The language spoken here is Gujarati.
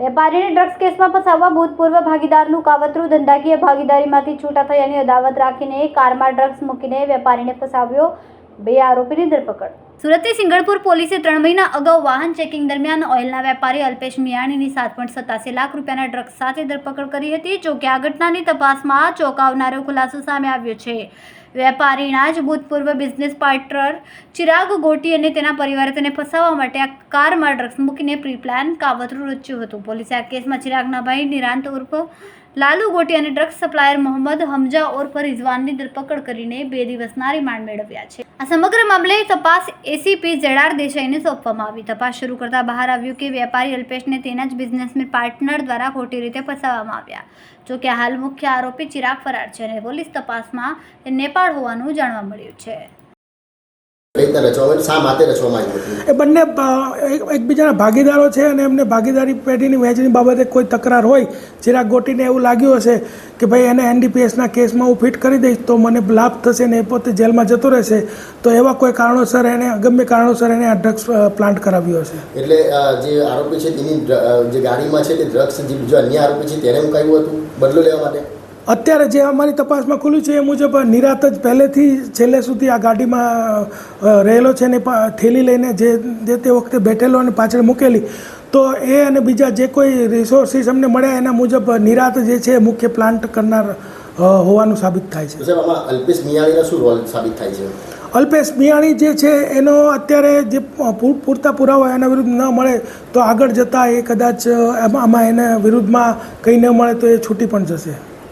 વેપારીને ડ્રગ્સ કેસમાં ફસાવવા ભૂતપૂર્વ ભાગીદારનું કાવતરું. ધંધાકીય ભાગીદારીમાંથી છૂટા થયાની અદાવત રાખીને કારમાં ડ્રગ્સ મૂકીને વેપારીને ફસાવ્યો બે આરોપીની ધરપકડ. સુરતની સિંગળપુર પોલીસે ત્રણ મહિના અગાઉ વાહન ચેકિંગ દરમિયાન ઓઇલના વેપારી અલ્પેશ મિયાણીની સાત પોઈન્ટ સત્તાસી લાખ રૂપિયાના ડ્રગ્સ સાથે ધરપકડ કરી હતી, જો કે આ ઘટનાની તપાસમાં ચોંકાવનારો ખુલાસો સામે આવ્યો છે. વેપારીના જ ભૂતપૂર્વ બિઝનેસ પાર્ટનર ચિરાગ ગોટી અને તેના પરિવારે તેને ફસાવવા માટે આ કારમાં ડ્રગ્સ મૂકીને પ્રીપ્લાન કાવતરું રચ્યું હતું. પોલીસે આ કેસમાં ચિરાગના ભાઈ નિરાંત ઉર્ફ, લાલુ ગોટી અને ડ્રગ્સ સપ્લાયર મોહમ્મદ હમજા ઉર્ફ રિઝવાનની ધરપકડ કરીને બે દિવસના રિમાન્ડ મેળવ્યા છે. આ સમગ્ર મામલે તપાસ એસીપી જડાર દેસાઈને સોંપવામાં આવી. તપાસ શરૂ કરતા બહાર આવ્યું કે વેપારી અલ્પેશને તેના જ બિઝનેસમેન પાર્ટનર દ્વારા ખોટી રીતે ફસાવવામાં આવ્યા. જો કે હાલ મુખ્ય આરોપી ચિરાગ ફરાર છે અને પોલીસ તપાસમાં નેપાળ હોવાનું જાણવા મળ્યું છે. કઈ રચવામાં શા માટે રચવામાં આવ્યું હતું? એ બંને એકબીજાના ભાગીદારો છે અને એમને ભાગીદારી પેઢીની વહેંચણી બાબતે કોઈ તકરાર હોય ચિરાગ ગોટીને એવું લાગ્યું હશે કે ભાઈ એને એનડીપીએસના કેસમાં હું ફિટ કરી દઈશ તો મને લાભ થશે ને એ પોતે જેલમાં જતો રહેશે તો એવા કોઈ કારણોસર એને ગમે કારણોસર એને આ ડ્રગ્સ પ્લાન્ટ કરાવ્યો હશે. એટલે જે આરોપી છે તેની જે ગાડીમાં છે તે ડ્રગ્સ જે બીજો અન્ય આરોપી છે તેને મુકાયું હતું બદલો લેવા માટે? અત્યારે જે અમારી તપાસમાં ખુલ્યું છે એ મુજબ નિરાત જ પહેલેથી છેલ્લે સુધી આ ગાડીમાં રહેલો છે ને થેલી લઈને જે જે તે વખતે બેઠેલો અને પાછળ મૂકેલી. તો એ અને બીજા જે કોઈ રિસોર્સિસ અમને મળ્યા એના મુજબ નિરાત જે છે મુખ્ય પ્લાન્ટ કરનાર હોવાનું સાબિત થાય છે. અલ્પેશ મિયાણીનો શું રોલ સાબિત થાય છે? અલ્પેશ મિયાણી જે છે એનો અત્યારે જે પૂરતા પુરાવા એના વિરુદ્ધ ન મળે તો આગળ જતાં એ કદાચ આમાં એના વિરુદ્ધમાં કંઈ ન મળે તો એ છૂટી પણ જશે.